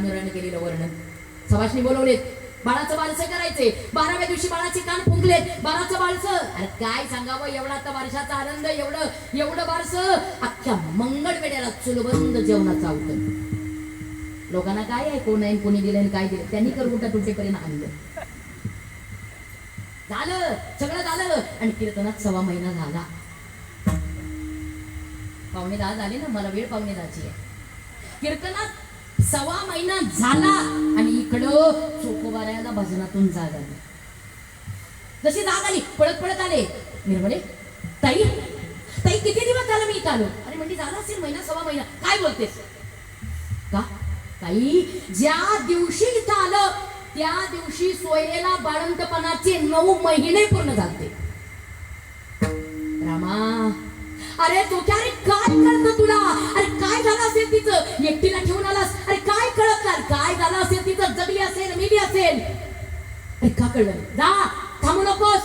स्वामीनारायण केलेलं वर्णन. सभाषणी बोलवलेत बाळाचं बालसं करायचे बाराव्या दिवशी बाळाचे कान फुंकलेत. बाळाचं बालसं अरे काय सांगावं एवढा आता बारशाचा आनंद एवढं एवढं बारसं अख्ख्या मंगळवेड्याला चुलबंद जेवणाचं आवतं लोकांना काय आहे? कोण आहे? कोणी दिलं काय दिलं त्यांनी करून तुटेपर्यंत आणलं. झालं. सगळं झालं. आणि कीर्तनात सव्वा महिना झाला. पावणे दहा झाले ना. मला वेळ पावणे दहाची आहे. कीर्तनात सव्वा महिना झाला आणि इकडं चोकोबाऱ्याला भजनातून जाग आली. जशी जाग आली पळत पळत आले. निर्मले ताई ताई किती दिवस झाला मी इथं आलो? अरे म्हणजे झाला असेल महिना सव्वा महिना. काय बोलतेस? का? ताई ज्या दिवशी इथं आलं त्या दिवशी सोयरेला बाळंतपणाचे नऊ महिने पूर्ण झाले रामा अरे तो अरे काय करत तुला? अरे काय झालं असेल तिचं? एकटीला ठेवून आला मेली असेल. अरे का कळलं? जा थांबू नकोस.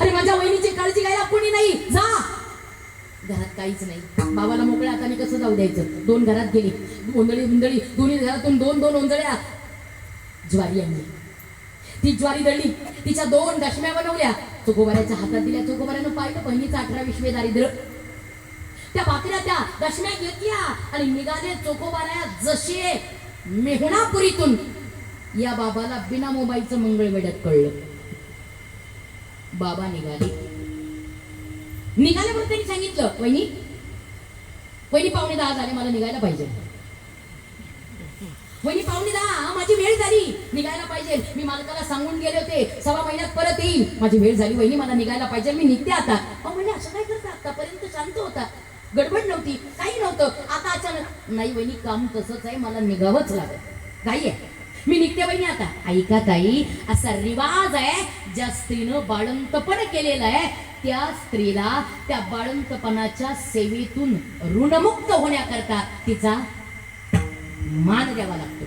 अरे माझ्या वहिनीची काळजी घ्यायला कोणी नाही. जा. घरात काहीच नाही. बाबाला मोकळ्या हाताने कसं जाऊ द्यायचं? दोन घरात गेली. ओंदळी उंदळी दोन्ही घरातून दोन दोन ओंजळ्या ज्वारी आणली. ती ज्वारी दळली. तिच्या दोन दशम्या बनवल्या. चोकोबाऱ्याच्या हातात दिल्या. चोकोबाऱ्यानं पाहिलं बहिणीचं अठरा विश्वे दारिद्र्य. त्या बाकऱ्या त्या दशम्या घेतल्या आणि निघाले चोकोबाऱ्या जसे मेहणापुरीतून. या बाबाला बिना मोबाईलचं मंगळवेड्यात कळलं. बाबा निघाले. निघाल्यावर त्यांनी सांगितलं वहिनी वहिनी पावणे दहा झाले मला निघायला पाहिजे. वहिनी पावणे दहा माझी वेळ झाली. निघायला पाहिजे. मी मालकाला सांगून गेले होते सव्वा महिन्यात परत येईल. माझी वेळ झाली वहिनी मला निघायला पाहिजे. मी निघते आता. अहो म्हणजे असं काय करता? आतापर्यंत शांत होता. गडबड नव्हती. काही नव्हतं. आता अचानक नाही वहिनी काम तसंच आहे. मला निघावंच लागत काही आहे. मी निघते बहिणी आता. ऐका ताई असा रिवाज आहे ज्या स्त्रीनं बाळंतपण केलेलं आहे त्या स्त्रीला त्या बाळंतपणाच्या सेवेतून ऋणमुक्त होण्याकरता तिचा मान द्यावा लागतो.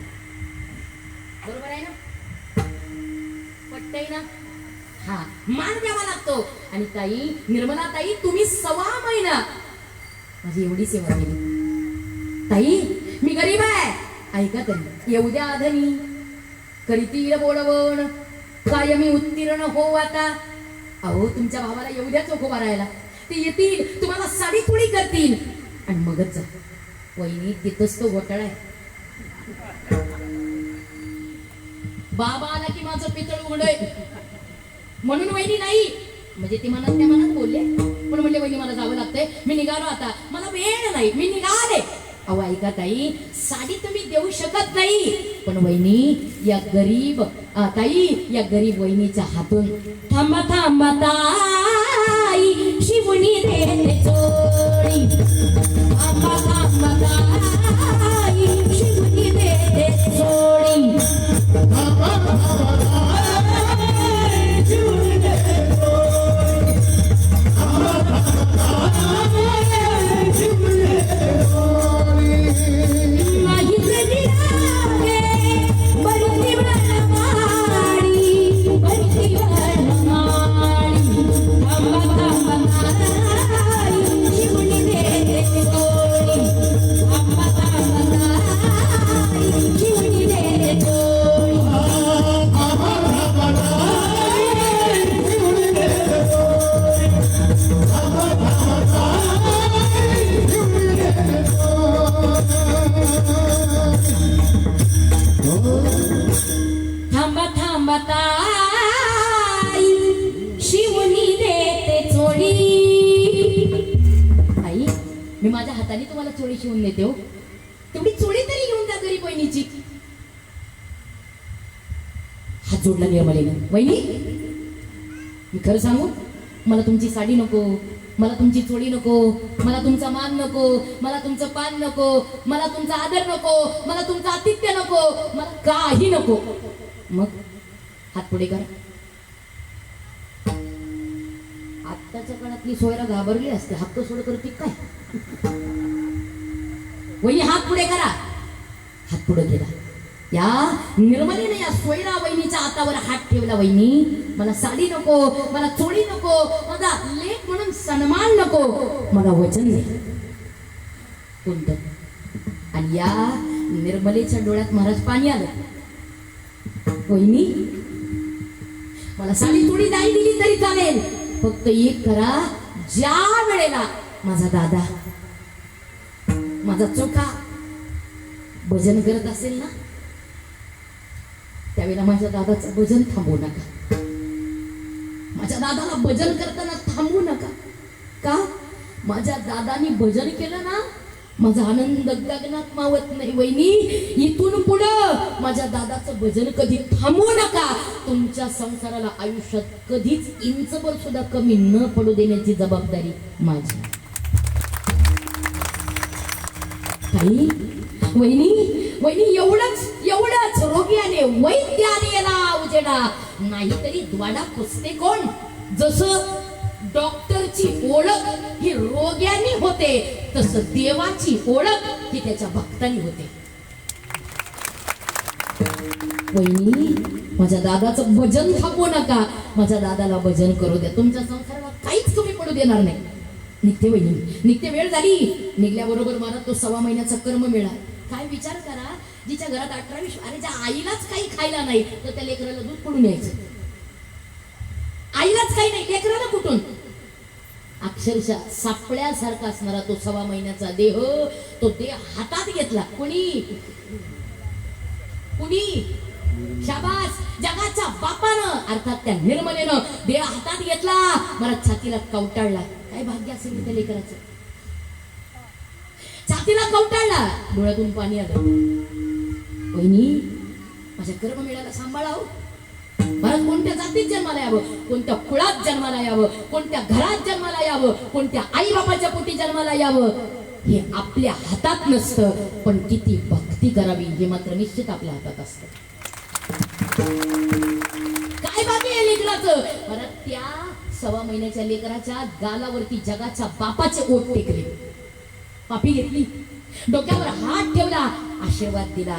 बरोबर आहे ना? पटतय ना? हा मान द्यावा लागतो. आणि ताई निर्मला ताई तुम्ही सव्हा महिना माझी एवढी सेवा केली. ताई मी गरीब आहे. ऐका तरी येऊ द्या आधनी. करीतील बोलवण काय मी उत्तीर्ण हो आता. अहो तुमच्या भावाला येऊ द्या चोखो मारायला. ते येतील तुम्हाला साडी थोडी करतील. आणि मगच जा. वहिनी तिथंच तो घोटाळा आहे. बाबा आला की माझं पितळ उघडय. म्हणून वहिनी नाही. म्हणजे ती मनात त्या मनात बोलले. पण म्हणले वहिनी मला जावं लागतंय. मी निघालो आता. मला वेळ नाही. मी निघाले. अहो ऐका ताई साडी तुम्ही देऊ शकत नाही. पण वहिनी या गरीब ताई या गरीब वहिनीच्या हातून थांबा थांबा ताई. शिवणी देते चोळी थांबा थांबा ताई. हाताने तुम्हाला चोळी शिवून देते हो. तेवढी चोळी तरी घेऊन जा घरी बहिणीची हात जोडला निर्मलेनं. वहिनी मी खरं सांगू मला तुमची साडी नको मला तुमची चोळी नको मला तुमचा मान नको मला तुमचं पान नको मला तुमचा आदर नको मला तुमचं आतिथ्य नको मला काही नको. मग हात पुढे करा. आत्ताच्या काळातली सोयरा घाबरली असते हक्क सोड करते काय? वहिनी हात पुढे करा. हात पुढे केला या निर्मलीने या सोयरा वहिनीच्या हातावर हात ठेवला वहिनी. मला साडी नको मला चोळी नको माझा लेख म्हणून सन्मान नको मला वचन दे. कोणतं? आणि या निर्मलेच्या डोळ्यात महाराज पाणी आलं. वहिनी मला साडी थोडी नाही दिली तरी चालेल. फक्त एक करा ज्या वेळेला माझा दादा माझा चोखा भजन करत असेल ना त्यावेळेला माझ्या दादाचं भजन थांबवू नका. माझ्या दादाला भजन करताना थांबवू नका. का? माझ्या दादानी भजन केलं ना माझा आनंद गगनात मावत नाही वहिनी. इथून पुढं माझ्या दादाचं भजन कधी थांबवू नका. तुमच्या संसाराला आयुष्यात कधीच इंचभर सुद्धा कमी न पडू देण्याची जबाबदारी माझी. आई वहिनी वहिनी एवढंच एवढंच. रोग्याने वैद्याने याला उजेडा. नाहीतरी द्वाडा पुसते कोण? जसं डॉक्टरची ओळख ही रोग्याने होते तसं देवाची ओळख ही त्याच्या भक्तांनी होते. वहिनी माझ्या दादाचं भजन थांबवू नका. माझ्या दादाला भजन करू द्या. तुमच्या संसाराला काहीच कमी पडू देणार नाही. निघते वहिनी. निघते वेळ झाली. निघल्याबरोबर मला तो सव्वा महिन्याचा कर्म मिळाला. काय विचार करा? जिच्या घरात अठरावीस अरे ज्या आईलाच काही खायला नाही तर त्या लेकराला दूध पडून यायचं? आईलाच काही नाही लेकराला कुठून? अक्षरशः सापळ्यासारखा असणारा तो सव्वा महिन्याचा देह तो देह हातात घेतला. कोणी? कुणी? शाबास! जगाच्या बापानं अर्थात त्या निर्मलेनं देह हातात घेतला. मला छातीला कवटाळला. काय भाग्य असेल त्या लेकराचं? छातीला कवटाळला डोळ्यातून पाणी आलं. बहिणी माझ्या कर्म मिळाला सांभाळाव मला कोणत्या जातीत जन्माला यावं? कोणत्या कुळात जन्माला यावं? कोणत्या घरात जन्माला यावं? कोणत्या आई बाबाच्या पोटी जन्माला यावं? हे आपल्या हातात नसतं पण किती भक्ती करावी हे मात्र निश्चित आपल्या हातात असतं. काय बाकी आहे लेकराचं? परत त्या सव्वा महिन्याच्या लेकराच्या गालावरती जगाच्या बापाचे ओठ टेकले. पापी घेतली. डोक्यावर हात ठेवला आशीर्वाद दिला.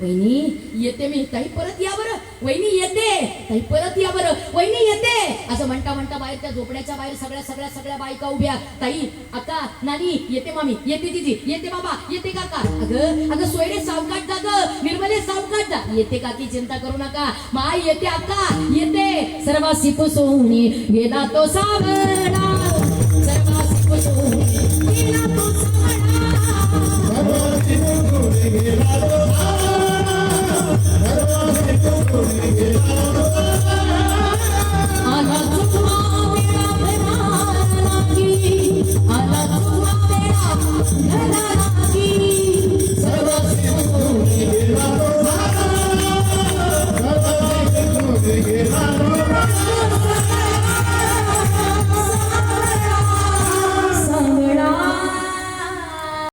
वहिनी येते मी. ताई परत या बरं. वहिनी येते. ताई परत या बरं. वहिनी येते. असं म्हणता म्हणता बाहेर त्या झोपड्याच्या बाहेर सगळ्या सगळ्या सगळ्या बायका उभ्या. ताई अक्का नानी येते मामी. येते दिदी. येते बाबा. येते काका. अगं अगं सोयरे सावकाट जा ग. निर्मले सावकाट जा. येते काकी चिंता करू नका. माय येते अक्का. येते. सर्व सिप सोनी गेला तो सावरा